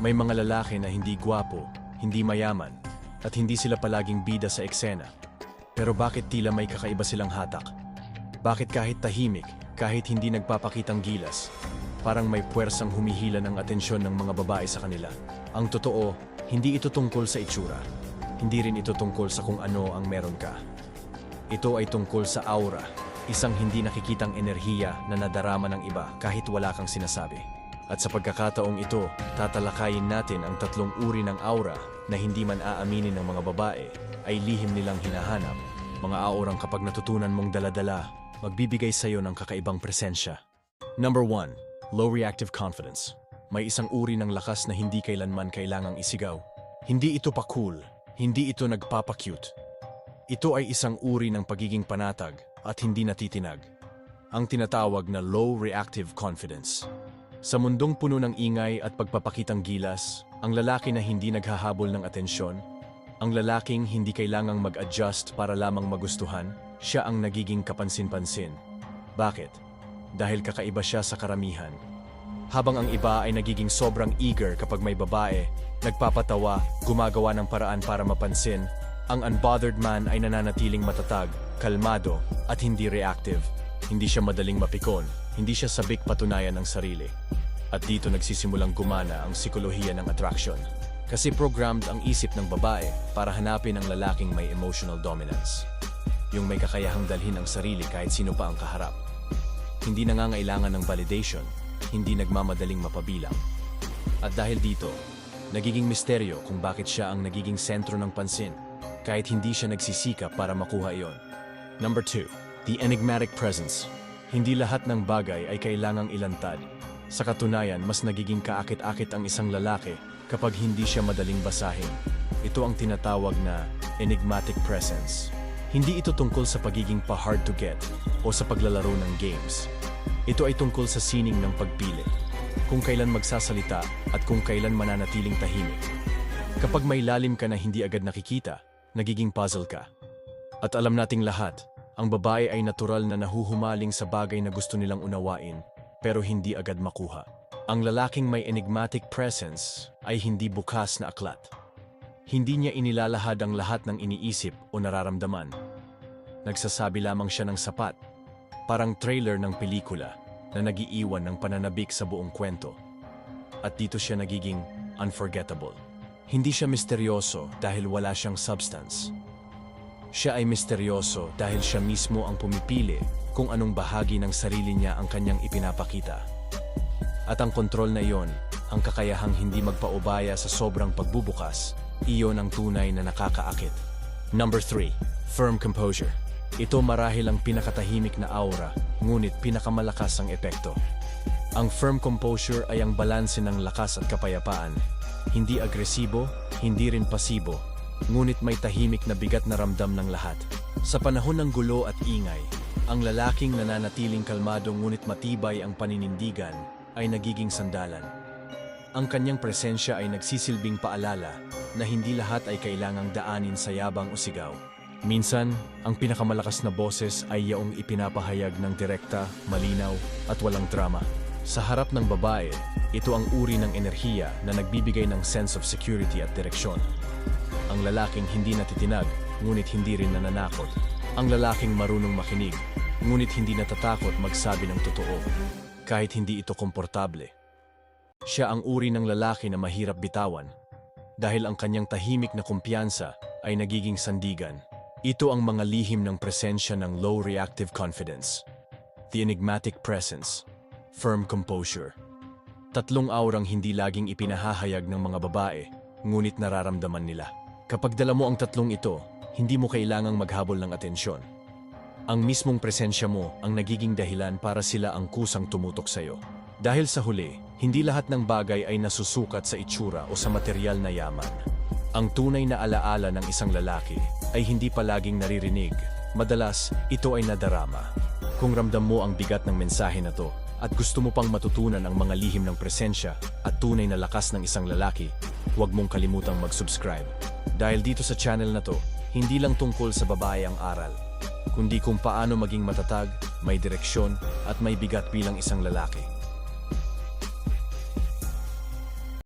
May mga lalaki na hindi gwapo, hindi mayaman, at hindi sila palaging bida sa eksena. Pero bakit tila may kakaiba silang hatak? Bakit kahit tahimik, kahit hindi nagpapakitang gilas, parang may puwersang humihila ng atensyon ng mga babae sa kanila? Ang totoo, hindi ito tungkol sa itsura. Hindi rin ito tungkol sa kung ano ang meron ka. Ito ay tungkol sa aura, isang hindi nakikitang enerhiya na nadarama ng iba kahit wala kang sinasabi. At sa pagkakataong ito, tatalakayin natin ang tatlong uri ng aura na hindi man aaminin ng mga babae ay lihim nilang hinahanap. Mga aurang kapag natutunan mong daladala, magbibigay sa iyo ng kakaibang presensya. Number 1. Low Reactive Confidence. May isang uri ng lakas na hindi kailanman kailangang isigaw. Hindi ito pa cool, hindi ito nagpapa-cute. Ito ay isang uri ng pagiging panatag at hindi natitinag. Ang tinatawag na low reactive confidence. Sa mundong puno ng ingay at pagpapakitang gilas, ang lalaki na hindi naghahabol ng atensyon, ang lalaking hindi kailangang mag-adjust para lamang magustuhan, siya ang nagiging kapansin-pansin. Bakit? Dahil kakaiba siya sa karamihan. Habang ang iba ay nagiging sobrang eager kapag may babae, nagpapatawa, gumagawa ng paraan para mapansin, ang unbothered man ay nananatiling matatag, kalmado, at hindi reactive. Hindi siya madaling mapikon, hindi siya sabik patunayan ng sarili. At dito nagsisimulang gumana ang sikolohiya ng attraction. Kasi programmed ang isip ng babae para hanapin ang lalaking may emotional dominance. Yung may kakayahang dalhin ang sarili kahit sino pa ang kaharap. Hindi nangangailangan ng validation, hindi nagmamadaling mapabilang. At dahil dito, nagiging misteryo kung bakit siya ang nagiging sentro ng pansin, kahit hindi siya nagsisika para makuha iyon. Number 2. The enigmatic presence. Hindi lahat ng bagay ay kailangang ilantad. Sa katunayan, mas nagiging kaakit-akit ang isang lalaki kapag hindi siya madaling basahin. Ito ang tinatawag na enigmatic presence. Hindi ito tungkol sa pagiging pa-hard to get o sa paglalaro ng games. Ito ay tungkol sa sining ng pagpili. Kung kailan magsasalita at kung kailan mananatiling tahimik. Kapag may lalim ka na hindi agad nakikita, nagiging puzzle ka. At alam nating lahat, ang babae ay natural na nahuhumaling sa bagay na gusto nilang unawain, pero hindi agad makuha. Ang lalaking may enigmatic presence ay hindi bukas na aklat. Hindi niya inilalahad ang lahat ng iniisip o nararamdaman. Nagsasabi lamang siya ng sapat, parang trailer ng pelikula na nagiiwan ng pananabik sa buong kwento. At dito siya nagiging unforgettable. Hindi siya misteryoso dahil wala siyang substance. Siya ay misteryoso dahil siya mismo ang pumipili kung anong bahagi ng sarili niya ang kanyang ipinapakita. At ang kontrol na iyon, ang kakayahang hindi magpaubaya sa sobrang pagbubukas, iyon ang tunay na nakakaakit. Number 3. Firm composure. Ito marahil ang pinakatahimik na aura, ngunit pinakamalakas ang epekto. Ang firm composure ay ang balanse ng lakas at kapayapaan. Hindi agresibo, hindi rin pasibo, ngunit may tahimik na bigat na ramdam ng lahat. Sa panahon ng gulo at ingay, ang lalaking nananatiling kalmado ngunit matibay ang paninindigan ay nagiging sandalan. Ang kanyang presensya ay nagsisilbing paalala na hindi lahat ay kailangang daanin sa yabang o sigaw. Minsan, ang pinakamalakas na boses ay yaong ipinapahayag ng direkta, malinaw, at walang drama. Sa harap ng babae, ito ang uri ng enerhiya na nagbibigay ng sense of security at direksyon. Ang lalaking hindi natitinag, ngunit hindi rin nananakot. Ang lalaking marunong makinig, ngunit hindi natatakot magsabi ng totoo, kahit hindi ito komportable. Siya ang uri ng lalaki na mahirap bitawan, dahil ang kanyang tahimik na kumpiyansa ay nagiging sandigan. Ito ang mga lihim ng presensya ng low reactive confidence. The enigmatic presence, firm composure. Tatlong aurang hindi laging ipinahahayag ng mga babae, ngunit nararamdaman nila. Kapag dala mo ang tatlong ito, hindi mo kailangang maghabol ng atensyon. Ang mismong presensya mo ang nagiging dahilan para sila ang kusang tumutok sa iyo. Dahil sa huli, hindi lahat ng bagay ay nasusukat sa itsura o sa material na yaman. Ang tunay na alaala ng isang lalaki ay hindi palaging naririnig. Madalas, ito ay nadarama. Kung ramdam mo ang bigat ng mensahe na to at gusto mo pang matutunan ang mga lihim ng presensya at tunay na lakas ng isang lalaki, huwag mong kalimutang mag-subscribe. Dahil dito sa channel na to, hindi lang tungkol sa babae ang aral, kundi kung paano maging matatag, may direksyon at may bigat bilang isang lalaki.